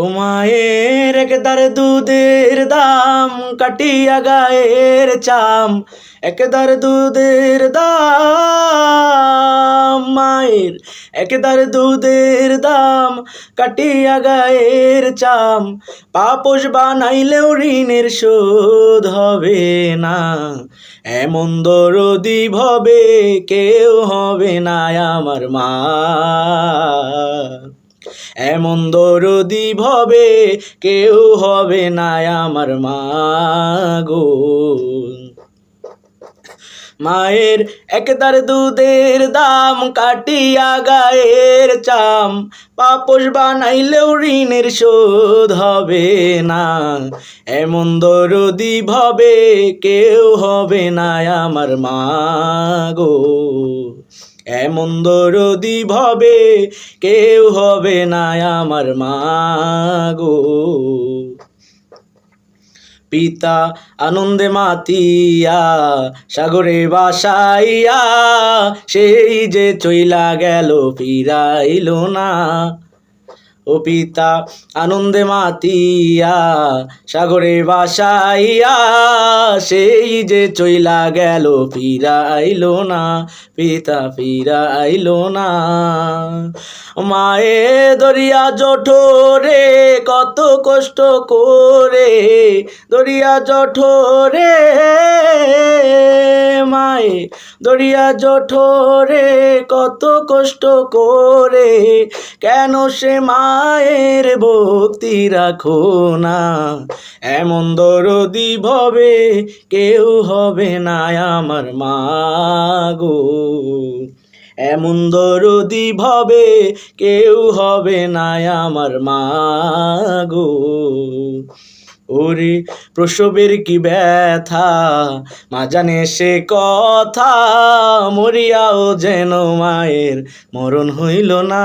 ও মায়ের একদার দুধের দাম কাটিয়া গায়ের চাম, একদার দুধের দাম, মায়ের একদার দুধের দাম কাটিয়া গায়ের চাম, পাপোশ বানাইলেও ঋণের শোধ হবে না, এমন দরদি ভবে কেউ হবে না আমার মা। এমন দরদি ভবে, কেউ হবে না আমার মা গো। মায়ের একদার দুধের দাম কাটিয়া গায়ের চাম, পাপোশ বানাইলেও ঋণের শোধ হবে না। এমন দরদি ভবে, কেউ হবে না আমার মা গো। এমন দরদি ভবে কেউ হবে না আমার মা গো। পিতা আনন্দে মাতিয়া, সাগরে বাসাইয়া, সেই যে চইলা গেল, ফিরাইল না। ও পিতা, আনন্দে মাতিয়া, সাগরে বাসাইয়া, সেই যে চইলা গেল, ফিরাইল না, পিতা ফিরাইল না। মায়ে দরিয়া জঠোরে, কত কষ্ট করে দরিয়া জঠোরে। মায়ে দরিয়া জঠোরে, কত কষ্ট করে, কেন সে মায়ের ভক্তি রাখো না। এমন দরদি ভবে কেউ হবে না আমার মা গো। এমন দরদি ভবে কেউ হবে না আমার মা গো। ওরে প্রসবের কি ব্যথা, মা জানে সে কথা, মরিয়াও যেন মায়ের মরণ হইল না।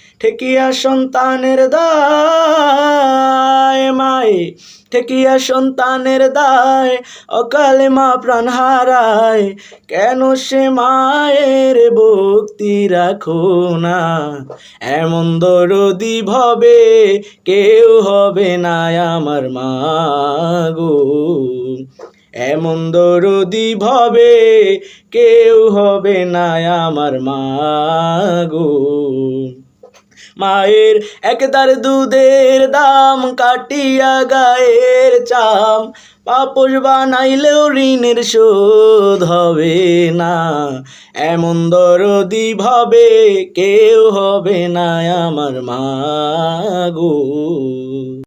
ঠেকিয়া সন্তানের দায় মায়ে, ঠেকিয়া সন্তানের দায় অকালে মা প্রাণ হারায়। কেন সে মায়ের ভক্তি রাখো না? এমন দরদি ভবে কেউ হবে না আমার মা গো। এমন দরদি ভবে কেউ হবে না আমার মা গো। মায়ের একদার দুধের দাম কাটিয়া গায়ের চাম। পাপস বানাইলেও ঋণের শোধ হবে না। এমন দরদি ভাবে কেউ হবে না আমার মা গো।